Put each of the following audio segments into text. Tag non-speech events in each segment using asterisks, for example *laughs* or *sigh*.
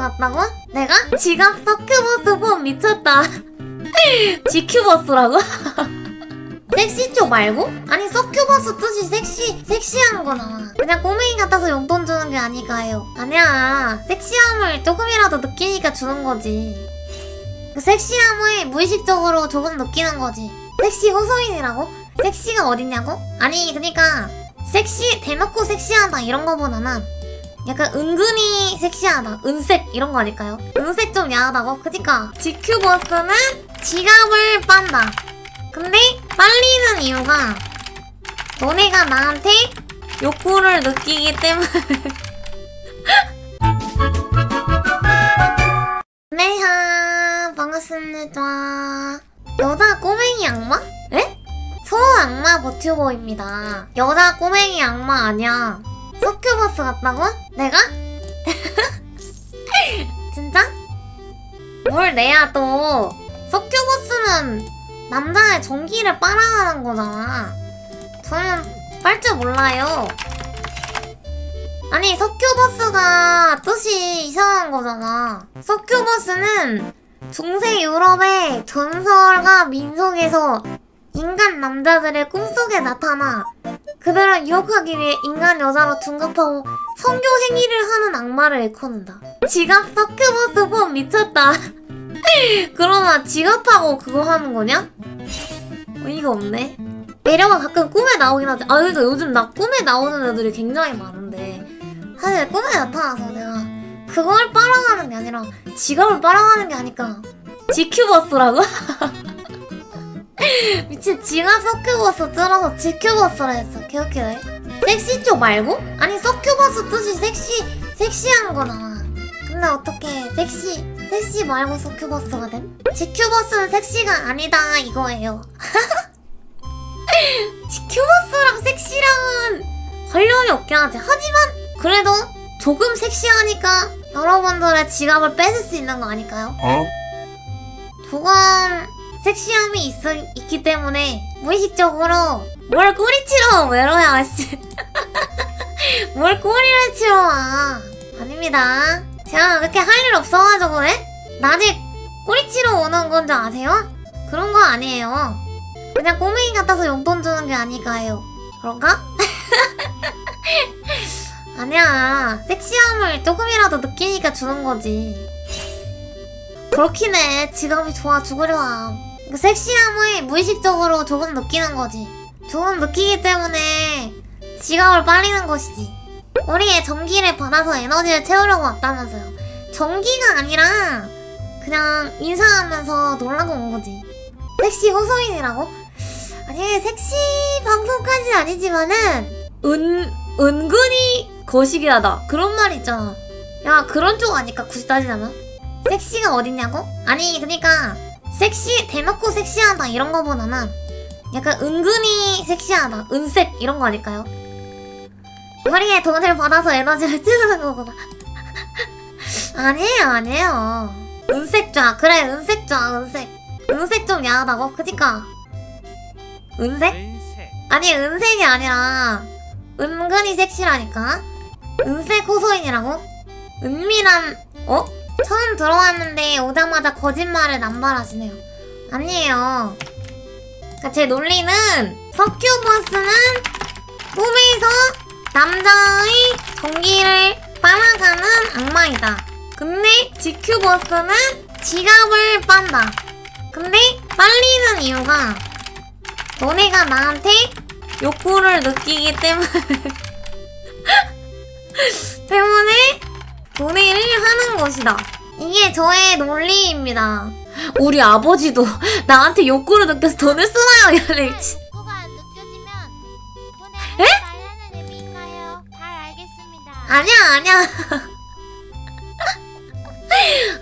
같다고? 내가? 지갑 서큐버스 폼 미쳤다. *laughs* GQ버스라고? *laughs* 섹시 쪽 말고? 아니 서큐버스 뜻이 섹시 섹시한 거잖아. 그냥 꼬맹이 같아서 용돈 주는 게 아니가요. 아니야. 섹시함을 조금이라도 느끼니까 주는 거지. 그 섹시함을 무의식적으로 조금 느끼는 거지. 섹시 호소인이라고? 섹시가 어딨냐고? 아니 그니까 섹시 대놓고 섹시하다 이런 거보다는 약간 은근히 섹시하다 은색 이런 거 아닐까요? 은색 좀 야하다고? 그니까 GQ 버스는 지갑을 빤다 근데 빨리는 이유가 너네가 나한테 욕구를 느끼기 때문에 *laughs* 네하 반갑습니다 여자 꼬맹이 악마? 에? 소 악마 버튜버입니다 여자 꼬맹이 악마 아니야 서큐버스 같다고? 내가? *laughs* 진짜? 뭘 내야 또 서큐버스는 남자의 전기를 빨아가는 거잖아 저는 빨 줄 몰라요 아니 서큐버스가 뜻이 이상한 거잖아 서큐버스는 중세 유럽의 전설과 민속에서 인간 남자들의 꿈속에 나타나 그들을 유혹하기 위해 인간 여자로 둔갑하고 성교 행위를 하는 악마를 일컫는다. 지갑 서큐버스 폼 미쳤다. *laughs* 그러나 지갑하고 그거 하는 거냐? 어이가 없네. 매력은 가끔 꿈에 나오긴 하지. 아, 그러니까 요즘 나 꿈에 나오는 애들이 굉장히 많은데 사실 꿈에 나타나서 내가 그걸 빨아가는 게 아니라 지갑을 빨아가는 게 아니까 GQ버스라고? *laughs* *laughs* 미친 지갑 서큐버스 줄어서 GQ버스라 했어 개웃기네 섹시 쪽 말고? 아니 서큐버스 뜻이 섹시 섹시한 거잖아 근데 어떻게 섹시 섹시 말고 서큐버스가 됨? GQ버스는 섹시가 아니다 이거예요 *laughs* GQ버스랑 섹시랑은 관련이 없긴 하지 하지만 그래도 조금 섹시하니까 여러분들의 지갑을 뺏을 수 있는 거 아닐까요? 어? 조금 섹시함이 있, 있기 때문에 무의식적으로 뭘 꼬리치러 외로야 씨. *laughs* 뭘 꼬리를 치러 와 아닙니다 제가 그렇게 할 일 없어가지고 에? 낮에 꼬리치러 오는 건 줄 아세요? 그런 거 아니에요 그냥 꼬맹이 같아서 용돈 주는 게 아니가요 그런가? *laughs* 아니야 섹시함을 조금이라도 느끼니까 주는 거지 그렇긴 해 지갑이 좋아 죽으려 함 그 섹시함을 무의식적으로 조금 느끼는 거지. 조금 느끼기 때문에 지갑을 빨리는 것이지. 우리의 전기를 받아서 에너지를 채우려고 왔다면서요. 전기가 아니라 그냥 인사하면서 놀라고 온 거지. 섹시 호소인이라고? 아니 섹시 방송까지는 아니지만은 은 은근히 거시기하다. 그런 말 있잖아. 야 그런 쪽 아니까? 굳이 따지자면? 섹시가 어딨냐고? 아니 그니까 섹시 대놓고 섹시하다 이런 거보다는 약간 은근히 섹시하다 은색 이런 거 아닐까요? 우리의 돈을 받아서 에너지를 *laughs* 채우는 거구나 *laughs* 아니에요 아니에요 은색좌 그래 은색좌 은색 은색 좀 야하다고? 그니까? 은색 아니 은색이 아니라 은근히 섹시라니까 은색 호소인이라고? 은밀한 어? 처음 들어왔는데 오자마자 거짓말을 남발하시네요. 아니에요. 그러니까 제 논리는 서큐버스는 꿈에서 남자의 전기를 빨아가는 악마이다. 근데 GQ버스는 지갑을 빤다. 근데 빨리는 이유가 너네가 나한테 욕구를 느끼기 *laughs* 때문에 때문에 돈을 하는 것이다. 이게 저의 논리입니다. 우리 아버지도 *laughs* 나한테 욕구를 느껴서 돈을 쓰나요? 이래. 욕구가 안 느껴지면 돈을 달라는 의미인가요? 잘 알겠습니다. 아니야, 아니야. *laughs*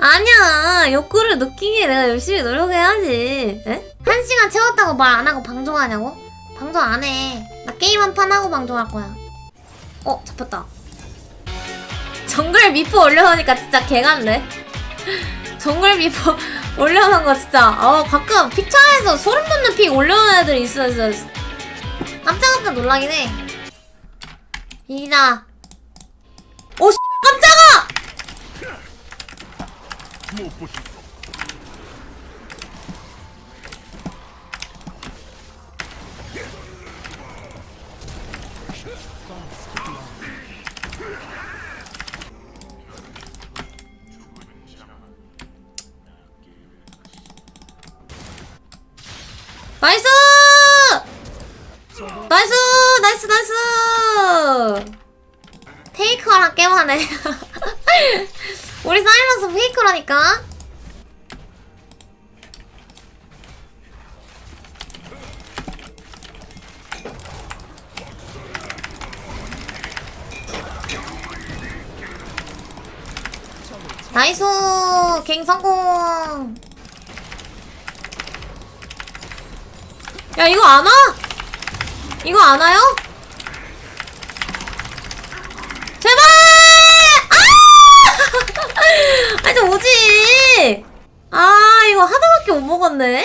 아니야. 욕구를 느끼게 내가 열심히 노력해야지. 에? 한 시간 채웠다고 말 안 하고 방종하냐고? 방종 안 해. 나 게임 한 판 하고 방종할 거야. 어, 잡혔다. 정글 미포 올려놓으니까 진짜 개같네. 정글 미포 *laughs* 올려놓은 거 진짜. 아, 가끔 픽차에서 소름 돋는 픽 올려놓은 애들이 있어, 있어. 깜짝깜짝 놀라긴 해. 이기자. 오, 씨, 깜짝아! 페이커랑 게임하네. *laughs* 우리 사이러스 페이커라니까? 나이스! 갱 성공! 야 이거 안 와? 이거 안 와요? 제발! 아! 아니 오지! 아 이거 하나밖에 못 먹었네?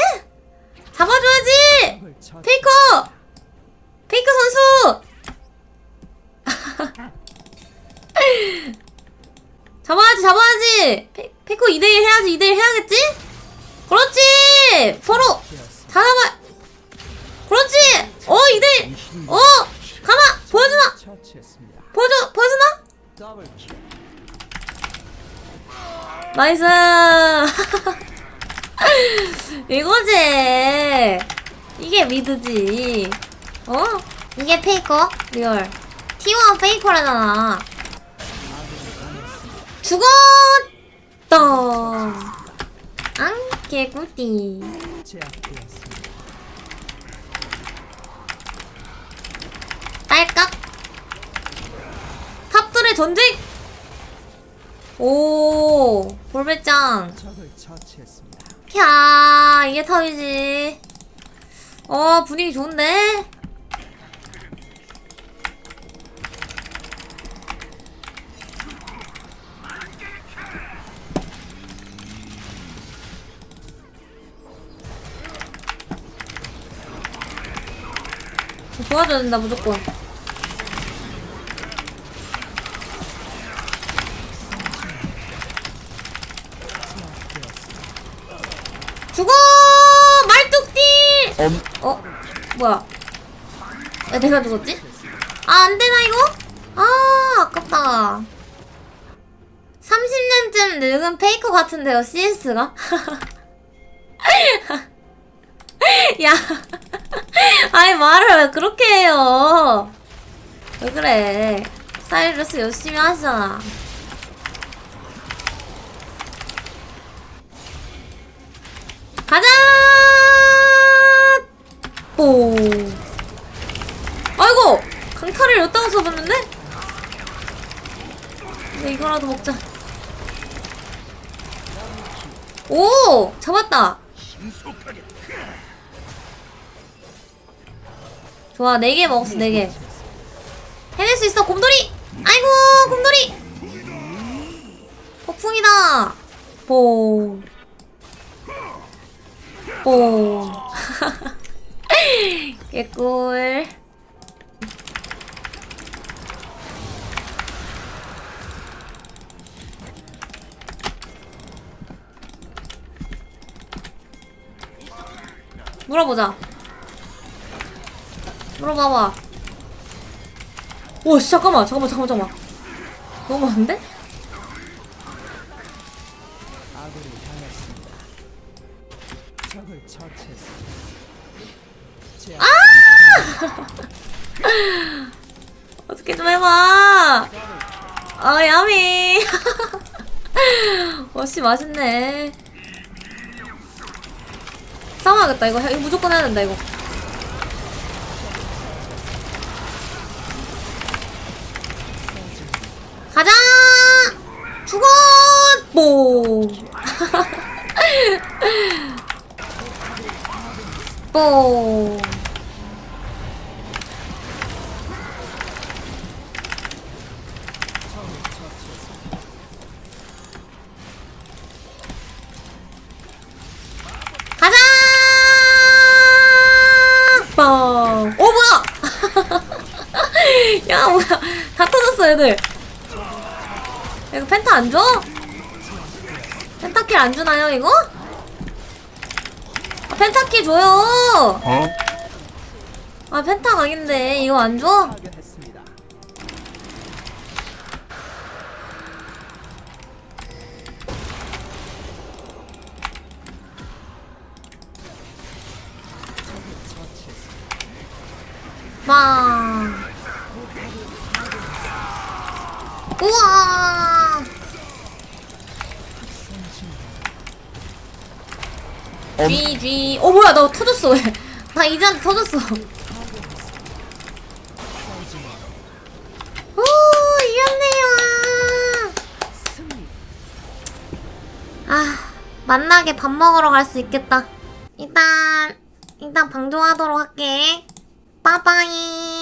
잡아줘야지! 페이커! 페이커 선수! *laughs* 잡아야지 잡아야지! 페, 페이커 2대1 해야지 2대1 해야겠지? 그렇지! 서로 다 잡아! 그렇지! 어, 이대! 어! 가마! 보여주나? 보여줘, 보여주나? 나이스! *laughs* 이거지! 이게 미드지. 어? 이게 페이커? 리얼. T1 페이커라잖아. 죽었다! 앙, 개꿀띠. 딸깍 탑들의 전쟁 오 볼배짱. 캬 이게 탑이지. 어 분위기 좋은데? 도와줘야 된다 무조건 죽어 말뚝띠 어? 뭐야? 왜 내가 죽었지? 아 안 되나 이거? 아 아깝다. 30년쯤 늙은 페이커 같은데요 CS가? *laughs* 야 *laughs* 아니 말을 왜 그렇게 해요? 왜 그래? 사이러스 열심히 하시잖아 가자! 오. 아이고! 강타를 여기다가 써봤는데? 근데 이거라도 먹자. 오! 잡았다! 좋아, 4개 먹었어, 4개. 해낼 수 있어, 곰돌이! 아이고, 곰돌이! 폭풍이다! 뽕. 뽕. *laughs* 개꿀. 물어보자. 물어봐봐. 오, 씨, 잠깐만, 잠깐만, 잠깐만, 잠깐만. 너무 많은데? 아군이 당했습니다. 적을 처치했습니다. 제압. *laughs* 어떻게 좀 해봐. 아, 야미. *laughs* 어씨, 맛있네. 싸워야겠다, 이거. 해- 이거 무조건 해야 된다, 이거. 가자! 죽어! 뽕! 뽕! *laughs* 다 터졌어, 애들. 이거 펜타 안 줘? 펜타킬 안 주나요 이거? 아, 펜타킬 줘요. 아 펜타 각인데 이거 안 줘? 와. 우와. G G. 어 뭐야 나 터졌어 왜? *laughs* 나 이제한테 터졌어. 오 이겼네요. 아 만나게 밥 먹으러 갈 수 있겠다. 일단 일단 방종하도록 할게. 빠빠이.